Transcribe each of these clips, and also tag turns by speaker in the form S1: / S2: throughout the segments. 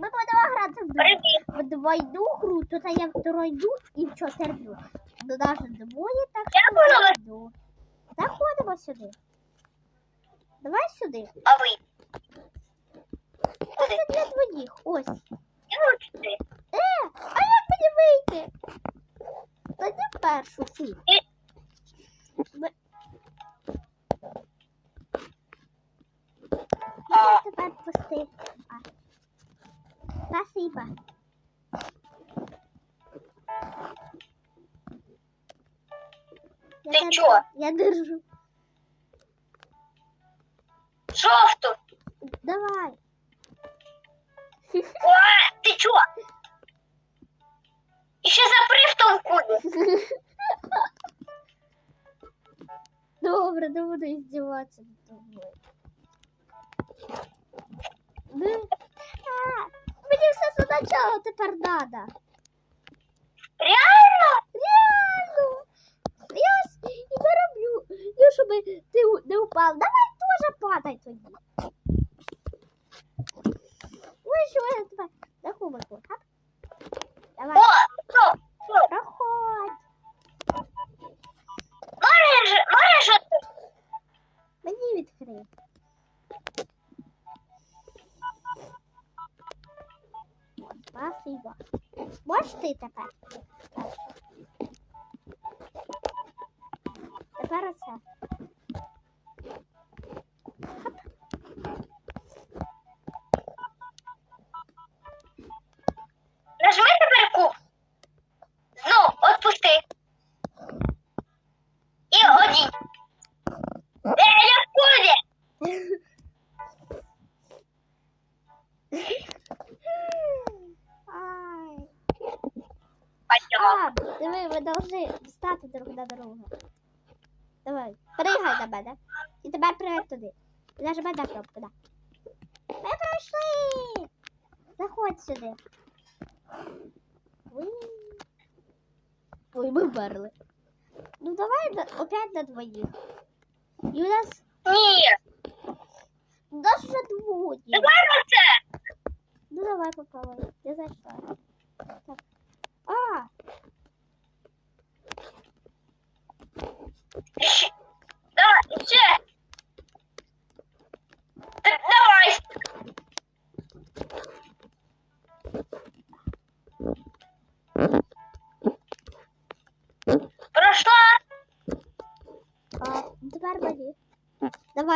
S1: ми будемо грати в, в двойну гру, тут є в тройну і в чотирну. Ну навіть двоє, так
S2: Я буду.
S1: Заходимо сюди. Давай сюди.
S2: А ви?
S1: Це для двоїх. Ось. Е, а як мені вийти? Зайди в першу ти.
S2: І-
S1: Я тебе пусти. А. Спасибо. Я
S2: Ти
S1: держу.
S2: чо?
S1: Я держу.
S2: Жовту.
S1: Давай.
S2: О, ти чо? І ще запри в тому кубі.
S1: Добре, не буду издеваться над тобой. Ну, а, мені все спочатку тепер надо.
S2: Реально?
S1: Реально. Я ось і не роблю. Ну, щоб ти не упав. Давай теж падай тоді. Ой, що я тебе на кубику. Хап. Давай,
S2: О, що?
S1: Проходь.
S2: Можеш, можеш
S1: Мені відкрий. Ти тепер? Тепер оце.
S2: Пойдемо.
S1: А, должны встати друг на другу. Давай, пригай на мене. І тепер пригай туди. І Нажимай на кнопку, да. Ми пройшли! Заходь сюди. Ой, ми вмерли. Ну давай на- опять на двоїх. І у нас,
S2: Ні.
S1: у нас вже двоє.
S2: Давай на це.
S1: Ну давай попробуй. Я зайшла.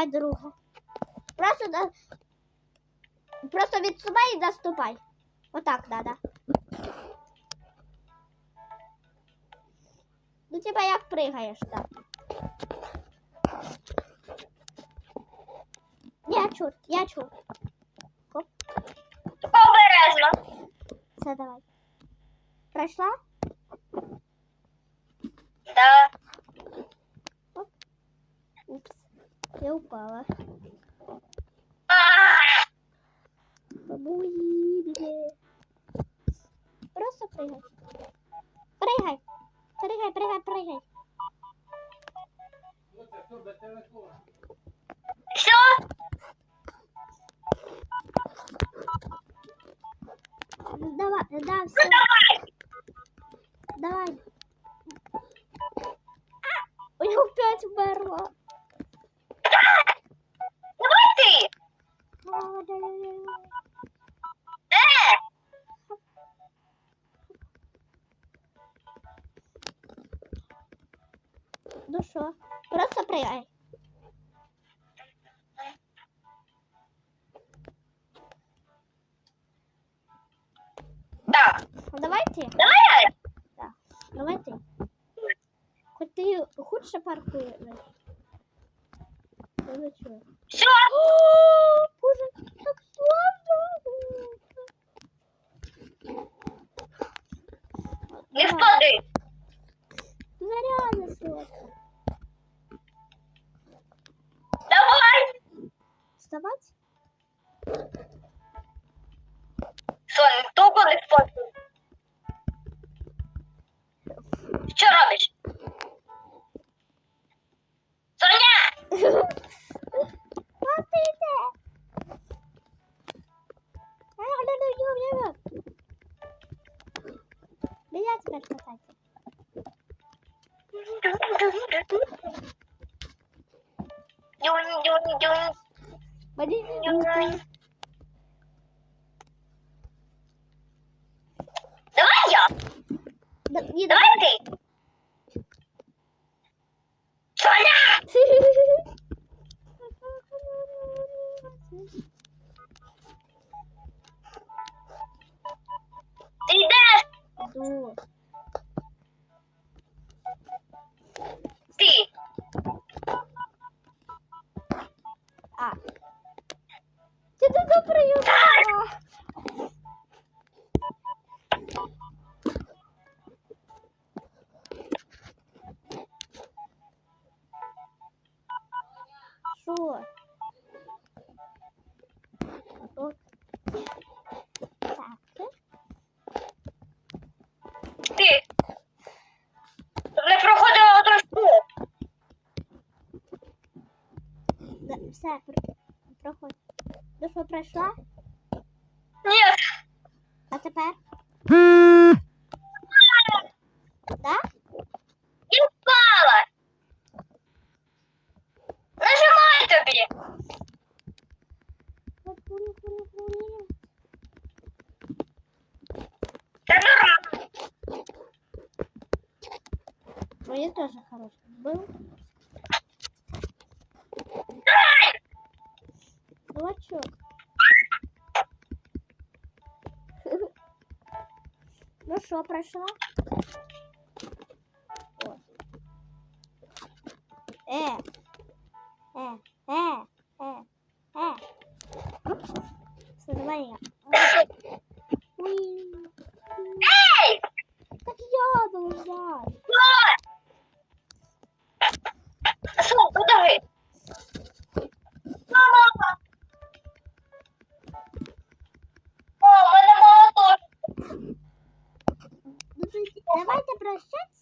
S2: Давай,
S1: друга. Просто на... Просто відсувай і наступай. Отак надо. Ну, типа як пригаєш так. Я чур, я чур. Оп,
S2: Обережно.
S1: все, давай. Пройшла?
S2: Да.
S1: Упс. Я упала.
S2: А,
S1: Помоги мне. Просто прыгай. Прыгай. Прыгай, прыгай, прыгай.
S2: Все?
S1: Давай, да,
S2: Ну
S1: все.
S2: давай.
S1: Давай. Ну что? Просто прыгай.
S2: так.
S1: Ну, Давай ты.
S2: Давай.
S1: Да. Давай ты. Хоть ты худше паркуешь. Ну что?
S2: Все.
S1: рисовать?
S2: Соня, хто коли фоткає? Що робиш? Соня!
S1: Папите! Меня теперь катать. Дюни, дюни,
S2: дюни. Дюнь. Давай я. Давай ти.
S1: Все, про- проходь. Ну що, пройшла?
S2: Ні.
S1: А тепер? Да?
S2: Я впала. Нажимай тобі. Це нормально.
S1: Мені теж хороший був.
S2: Давай.
S1: Дурачок. Ну що, пройшла? О. Е. Е. Е. Е. Е. Уй. Давайте прощатися. Всім пока.